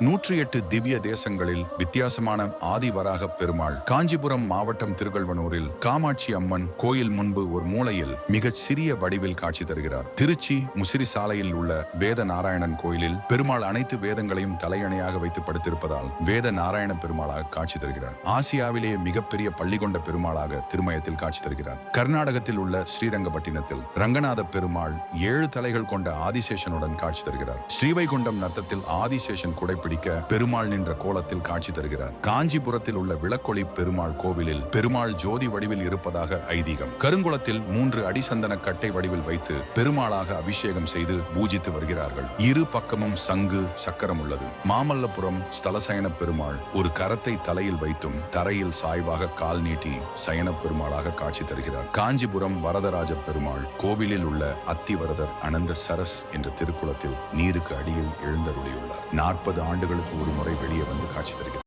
நூற்றி எட்டு திவ்ய தேசங்களில் வித்தியாசமான ஆதிவராக பெருமாள். காஞ்சிபுரம் மாவட்டம் திருகல்வனூரில் காமாட்சி அம்மன் கோயில் முன்பு ஒரு மூலையில் மிகச் சிறிய வடிவில் காட்சி தருகிறார். திருச்சி முசிறி சாலையில் உள்ள வேத நாராயணன் கோயிலில் பெருமாள் அனைத்து வேதங்களையும் தலையணையாக வைத்து படுத்திருப்பதால் வேத நாராயண பெருமாளாக காட்சி தருகிறார். ஆசியாவிலேயே மிகப்பெரிய பள்ளி கொண்ட பெருமாளாக திருமயத்தில் காட்சி தருகிறார். கர்நாடகத்தில் உள்ள ஸ்ரீரங்கப்பட்டினத்தில் ரங்கநாத பெருமாள் ஏழு தலைகள் கொண்ட ஆதிசேஷனுடன் காட்சி தருகிறார். ஸ்ரீவைகுண்டம் நத்தத்தில் ஆதிசேஷன் பிடிக்க பெருமாள் நின்ற கோலத்தில் காட்சி தருகிறார். காஞ்சிபுரத்தில் உள்ள விளக்கொளி பெருமாள் கோவிலில் பெருமாள் ஜோதி வடிவில் இருப்பதாக ஐதீகம். கருங்குளத்தில் மூன்று அடிசந்தன கட்டை வடிவில் வைத்து பெருமாளாக அபிஷேகம் செய்து பூஜித்து வருகிறார்கள். இரு பக்கமும் சங்கு சக்கரம் உள்ளது. மாமல்லபுரம் ஸ்தலசயன பெருமாள் ஒரு கரத்தை தலையில் வைத்தும் தரையில் சாய்வாக கால் நீட்டி சயன பெருமாளாக காட்சி தருகிறார். காஞ்சிபுரம் வரதராஜ பெருமாள் கோவிலில் உள்ள அத்திவரதர் அனந்த சரஸ் என்ற திருக்குளத்தில் நீருக்கு அடியில் எழுந்தருளி நாற்பது ஆண்டுகளுக்கு ஒரு முறை வெளியே வந்து காட்சி தருகிறது.